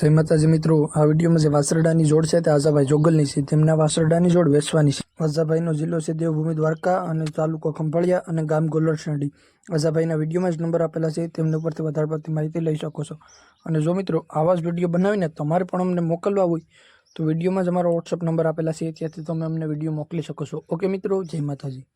જય માતાજી મિત્રો, આ વિડીયોમાં જે વાસરડાની જોડ છે તે આઝાભાઈ જોગલની છે. તેમના વાસરડાની જોડ વેચવાની છે. આઝાભાઈનો જિલ્લો છે દેવભૂમિ દ્વારકા અને તાલુકો ખંભાળિયા અને ગામ ગોલરસંડી આઝાભાઈના વિડીયોમાં જ નંબર આપેલા છે, તેમના ઉપરથી વધારે પડતી માહિતી લઈ શકો છો. અને જો મિત્રો, આવા જ વીડિયો બનાવીને તમારે પણ અમને મોકલવા હોય, તો વિડીયોમાં જ અમારો વોટ્સઅપ નંબર આપેલા છે, ત્યાંથી તમે અમને વીડિયો મોકલી શકો છો. ઓકે મિત્રો, જય માતાજી.